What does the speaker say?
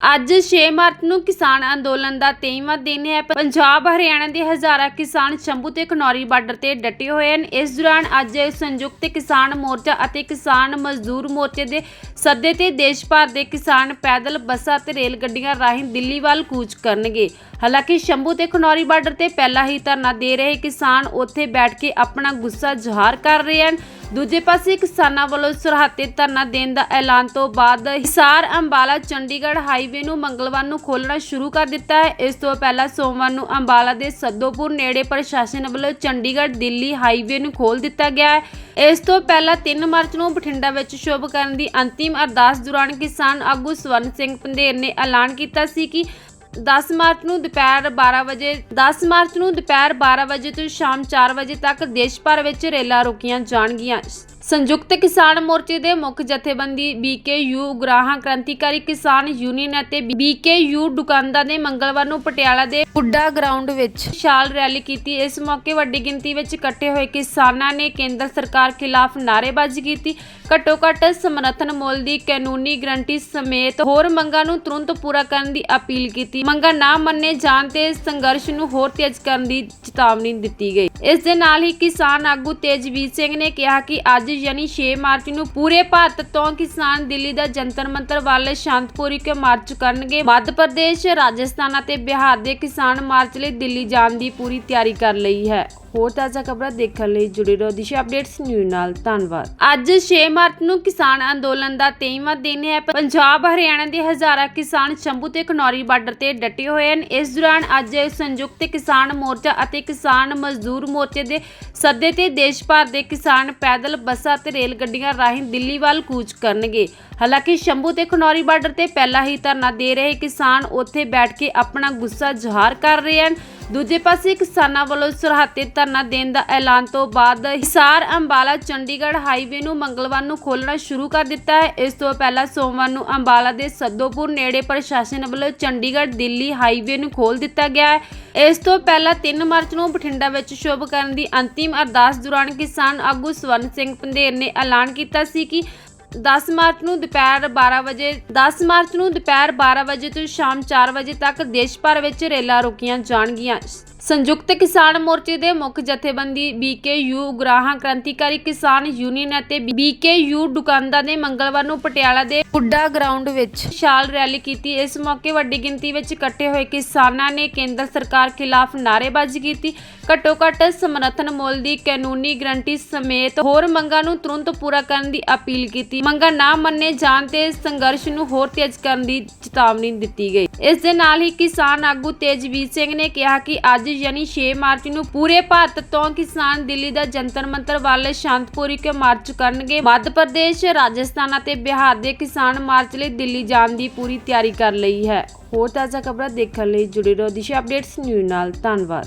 ਅੱਜ 6 ਮਾਰਚ ਨੂੰ ਕਿਸਾਨ ਅੰਦੋਲਨ ਦਾ 23ਵਾਂ ਦਿਨ ਹੈ। ਪੰਜਾਬ, ਹਰਿਆਣਾ ਦੇ ਹਜ਼ਾਰਾਂ ਕਿਸਾਨ ਸ਼ੰਭੂ ਤੇ ਖਨੌਰੀ ਬਾਰਡਰ ਤੇ ਡਟੇ ਹੋਏ ਹਨ। ਇਸ ਦੌਰਾਨ ਅੱਜ ਸੰਯੁਕਤ ਕਿਸਾਨ ਮੋਰਚਾ ਅਤੇ ਕਿਸਾਨ ਮਜ਼ਦੂਰ ਮੋਰਚੇ ਦੇ ਸੱਦੇ ਤੇ ਦੇਸ਼ ਭਰ ਦੇ ਕਿਸਾਨ ਪੈਦਲ ਬੱਸਾਂ ਤੇ ਰੇਲ ਗੱਡੀਆਂ ਰਾਹੀਂ ਦਿੱਲੀ ਵੱਲ ਕੂਚ ਕਰਨਗੇ। ਹਾਲਾਂਕਿ ਸ਼ੰਭੂ ਤੇ ਖਨੌਰੀ ਬਾਰਡਰ ਤੇ ਪਹਿਲਾਂ ਹੀ ਧਰਨਾ ਦੇ ਰਹੇ ਕਿਸਾਨ ਉੱਥੇ ਬੈਠ ਕੇ ਆਪਣਾ ਗੁੱਸਾ ਜ਼ਾਹਰ ਕਰ ਰਹੇ ਹਨ। ਦੂਜੇ ਪਾਸੇ ਕਿਸਾਨਾਂ ਵੱਲੋਂ ਸਰਹੱਦ ਤੇ ਧਰਨਾ ਦੇਣ ਦਾ ਐਲਾਨ ਤੋਂ ਬਾਅਦ ਹਿਸਾਰ ਅੰਬਾਲਾ ਚੰਡੀਗੜ੍ਹ ਹਾਈਵੇ ਨੂੰ ਮੰਗਲਵਾਰ ਨੂੰ ਖੋਲ੍ਹਣਾ ਸ਼ੁਰੂ ਕਰ ਦਿੱਤਾ ਹੈ। ਇਸ ਤੋਂ ਪਹਿਲਾਂ ਸੋਮਵਾਰ ਨੂੰ ਅੰਬਾਲਾ ਦੇ ਸੱਦੋਪੁਰ ਨੇੜੇ ਪ੍ਰਸ਼ਾਸਨ ਵੱਲੋਂ ਚੰਡੀਗੜ੍ਹ ਦਿੱਲੀ ਹਾਈਵੇ ਨੂੰ ਖੋਲ੍ਹ ਦਿੱਤਾ ਗਿਆ ਹੈ। ਇਸ ਤੋਂ ਪਹਿਲਾਂ 3 ਮਾਰਚ ਨੂੰ ਬਠਿੰਡਾ ਵਿੱਚ ਸ਼ੁਭ ਕਰਨ ਦੀ ਅੰਤਿਮ ਅਰਦਾਸ ਦੌਰਾਨ ਕਿਸਾਨ ਆਗੂ ਸਵਰਨ ਸਿੰਘ ਪੰਧੇਰ ਨੇ ਐਲਾਨ ਕੀਤਾ ਸੀ ਕਿ 10 ਮਾਰਚ ਨੂੰ ਦੁਪਹਿਰ 12 ਵਜੇ 10 ਮਾਰਚ ਨੂੰ ਦੁਪਹਿਰ 12 ਵਜੇ ਤੋਂ ਸ਼ਾਮ 4 ਵਜੇ ਤੱਕ ਦੇਸ਼ ਭਰ ਵਿੱਚ ਰੇਲਾਂ ਰੋਕੀਆਂ ਜਾਣਗੀਆਂ। ਸੰਯੁਕਤ ਕਿਸਾਨ ਮੋਰਚੇ ਦੇ ਮੁੱਖ ਜਥੇਬੰਦੀ ਬੀਕੇਯੂ ਉਗਰਾਹਾਂ ਕ੍ਰਾਂਤੀਕਾਰੀ ਕਿਸਾਨ ਯੂਨੀਅਨ ਅਤੇ ਬੀਕੇਯੂ ਦੁਕਾਨਦਾਰ ਨੇ ਮੰਗਲਵਾਰ ਨੂੰ ਪਟਿਆਲਾ ਦੇ ਪੁੱਡਾ ਗਰਾਊਂਡ ਵਿੱਚ ਸ਼ਾਲ ਰੈਲੀ ਕੀਤੀ। ਇਸ ਮੌਕੇ ਵੱਡੀ ਗਿਣਤੀ ਵਿੱਚ ਇਕੱਠੇ ਹੋਏ ਕਿਸਾਨਾਂ ਨੇ ਕੇਂਦਰ ਸਰਕਾਰ ਖਿਲਾਫ ਨਾਅਰੇਬਾਜ਼ੀ ਕੀਤੀ। ਘੱਟੋ ਘੱਟ ਸਮਰਥਨ ਮੁੱਲ ਦੀ ਕਾਨੂੰਨੀ ਗਰੰਟੀ ਸਮੇਤ ਹੋਰ ਮੰਗਾਂ ਨੂੰ ਤੁਰੰਤ ਪੂਰਾ ਕਰਨ ਦੀ ਅਪੀਲ ਕੀਤੀ। ਮੰਗਾਂ ਨਾ ਮੰਨੇ ਜਾਣ ਤੇ ਸੰਘਰਸ਼ ਨੂੰ ਹੋਰ ਤੇਜ਼ ਕਰਨ ਦੀ ਚੇਤਾਵਨੀ ਦਿੱਤੀ ਗਈ। ਇਸ ਦੇ ਨਾਲ ਹੀ ਕਿਸਾਨ ਆਗੂ ਤੇਜਵੀਰ ਸਿੰਘ ਨੇ ਕਿਹਾ ਕਿ ਅੱਜ ਯਾਨੀ 6 ਮਾਰਚ ਨੂੰ ਪੂਰੇ ਭਾਰਤ ਤੋਂ ਕਿਸਾਨ ਦਿੱਲੀ ਦਾ ਜੰਤਰ ਮੰਤਰ ਵੱਲ ਸ਼ਾਂਤਪੂਰੀ ਕੇ ਮਾਰਚ ਕਰਨਗੇ। ਮੱਧ ਪ੍ਰਦੇਸ਼, ਰਾਜਸਥਾਨ ਅਤੇ ਬਿਹਾਰ ਦੇ ਕਿਸਾਨ ਮਾਰਚ ਲਈ ਦਿੱਲੀ ਜਾਣ ਦੀ ਪੂਰੀ ਤਿਆਰੀ ਕਰ ਲਈ ਹੈ। ਹੋਰ ਤਾਜ਼ਾ ਖਬਰਾਂ ਦੇਖਣ ਲਈ ਜੁੜੇ ਰਹੋ ਦਿਸ਼ਾ ਅਪਡੇਟਸ ਨਿਊਜ਼ ਨਾਲ। ਧੰਨਵਾਦ। ਅੱਜ 6 ਮਾਰਚ ਨੂੰ ਕਿਸਾਨ ਅੰਦੋਲਨ ਦਾ 23ਵਾਂ ਦਿਨ ਹੈ। ਪੰਜਾਬ, ਹਰਿਆਣਾ ਦੇ ਹਜ਼ਾਰਾਂ ਕਿਸਾਨ ਸ਼ੰਭੂ ਤੇ ਖਨੌਰੀ ਬਾਰਡਰ ਤੇ ਡਟੇ ਹੋਏ ਹਨ। ਇਸ ਦੌਰਾਨ ਅੱਜ ਸੰਯੁਕਤ ਕਿਸਾਨ ਮੋਰਚਾ ਅਤੇ ਕਿਸਾਨ ਮਜ਼ਦੂਰ ਮੋਰਚੇ ਦੇ ਸੱਦੇ ਤੇ ਦੇਸ਼ ਭਰ ਦੇ ਕਿਸਾਨ ਪੈਦਲ ਬੱਸਾਂ ਤੇ ਰੇਲ ਗੱਡੀਆਂ ਰਾਹੀਂ ਦਿੱਲੀ ਵੱਲ ਕੂਚ ਕਰਨਗੇ। ਹਾਲਾਂਕਿ ਸ਼ੰਭੂ ਤੇ ਖਨੌਰੀ ਬਾਰਡਰ ਤੇ ਪਹਿਲਾਂ ਹੀ ਧਰਨਾ ਦੇ ਰਹੇ ਕਿਸਾਨ ਉੱਥੇ ਬੈਠ ਕੇ ਆਪਣਾ ਗੁੱਸਾ ਜ਼ਾਹਰ ਕਰ ਰਹੇ ਹਨ। ਦੂਜੇ ਪਾਸੇ ਕਿਸਾਨਾਂ ਵੱਲੋਂ ਸਰਹੱਦ ਧਰਨਾ ਦੇਣ ਦਾ ਐਲਾਨ ਤੋਂ ਬਾਅਦ ਹਿਸਾਰ ਅੰਬਾਲਾ ਚੰਡੀਗੜ੍ਹ ਹਾਈਵੇ ਨੂੰ ਮੰਗਲਵਾਰ ਨੂੰ ਖੋਲ੍ਹਣਾ ਸ਼ੁਰੂ ਕਰ ਦਿੱਤਾ ਹੈ। ਇਸ ਤੋਂ ਪਹਿਲਾਂ ਸੋਮਵਾਰ ਨੂੰ ਅੰਬਾਲਾ ਦੇ ਸੱਦੋਪੁਰ ਨੇੜੇ ਪ੍ਰਸ਼ਾਸਨ ਵੱਲੋਂ ਚੰਡੀਗੜ੍ਹ ਦਿੱਲੀ ਹਾਈਵੇ ਨੂੰ ਖੋਲ੍ਹ ਦਿੱਤਾ ਗਿਆ ਹੈ। ਇਸ ਤੋਂ ਪਹਿਲਾਂ 3 ਮਾਰਚ ਨੂੰ ਬਠਿੰਡਾ ਵਿੱਚ ਸ਼ੁਭ ਕਰਨ ਦੀ ਅੰਤਿਮ ਅਰਦਾਸ ਦੌਰਾਨ ਕਿਸਾਨ ਆਗੂ ਸਵਰਨ ਸਿੰਘ ਪੰਧੇਰ ਨੇ ਐਲਾਨ ਕੀਤਾ ਸੀ ਕਿ 10 ਮਾਰਚ ਨੂੰ ਦੁਪਹਿਰ 12 ਵਜੇ 10 ਮਾਰਚ ਨੂੰ ਦੁਪਹਿਰ 12 ਵਜੇ ਤੋਂ ਸ਼ਾਮ 4 ਵਜੇ ਤੱਕ ਦੇਸ਼ ਭਰ ਵਿੱਚ ਰੇਲਾਂ ਰੋਕੀਆਂ ਜਾਣਗੀਆਂ। ਸੰਯੁਕਤ ਕਿਸਾਨ ਮੋਰਚੇ ਦੇ ਮੁੱਖ ਜਥੇਬੰਦੀ ਬੀਕੇਯੂ ਉਗਰਾਹਾਂ ਕ੍ਰਾਂਤੀਕਾਰੀ ਕਿਸਾਨ ਯੂਨੀਅਨ ਅਤੇ ਬੀਕੇਯੂ ਦੁਕਾਨਦਾਰ ਨੇ ਮੰਗਲਵਾਰ ਨੂੰ ਪਟਿਆਲਾ ਦੇ ਪੁੱਡਾ ਗਰਾਊਂਡ ਵਿੱਚ ਸ਼ਾਲ ਰੈਲੀ ਕੀਤੀ। ਇਸ ਮੌਕੇ ਵੱਡੀ ਗਿਣਤੀ ਵਿੱਚ ਇਕੱਠੇ ਹੋਏ ਕਿਸਾਨਾਂ ਨੇ ਕੇਂਦਰ ਸਰਕਾਰ ਖਿਲਾਫ ਨਾਅਰੇਬਾਜ਼ੀ ਕੀਤੀ। ਘੱਟੋ ਘੱਟ ਸਮਰਥਨ ਮੁੱਲ ਦੀ ਕਾਨੂੰਨੀ ਗਰੰਟੀ ਸਮੇਤ ਹੋਰ ਮੰਗਾਂ ਨੂੰ ਤੁਰੰਤ ਪੂਰਾ ਕਰਨ ਦੀ ਅਪੀਲ ਕੀਤੀ। ਮੰਗਾਂ ਨਾ ਮੰਨੇ ਜਾਣ ਤੇ ਸੰਘਰਸ਼ ਨੂੰ ਹੋਰ ਤੇਜ਼ ਕਰਨ ਦੀ ਚੇਤਾਵਨੀ ਦਿੱਤੀ ਗਈ। ਇਸ ਦੇ ਨਾਲ ਹੀ ਕਿਸਾਨ ਆਗੂ ਤੇਜਵੀਰ ਸਿੰਘ ਨੇ ਕਿਹਾ ਕਿ ਅੱਜ ਯਾਨੀ 6 ਮਾਰਚ ਨੂੰ ਪੂਰੇ ਭਾਰਤ ਤੋਂ ਕਿਸਾਨ ਦਿੱਲੀ ਦਾ ਜੰਤਰ ਮੰਤਰ ਵੱਲ ਸ਼ਾਂਤਪੂਰੀ ਕੇ ਮਾਰਚ ਕਰਨਗੇ। ਮੱਧ ਪ੍ਰਦੇਸ਼, ਰਾਜਸਥਾਨ ਅਤੇ ਬਿਹਾਰ ਦੇ ਕਿਸਾਨ ਮਾਰਚ ਲਈ ਦਿੱਲੀ ਜਾਣ ਦੀ ਪੂਰੀ ਤਿਆਰੀ ਕਰ ਲਈ ਹੈ। ਹੋਰ ਤਾਜ਼ਾ ਖਬਰਾਂ ਦੇਖਣ ਲਈ ਜੁੜੇ ਰਹੋ ਦਿਸ਼ਾ ਅਪਡੇਟਸ ਨਿਊਜ਼ ਨਾਲ। ਧੰਨਵਾਦ।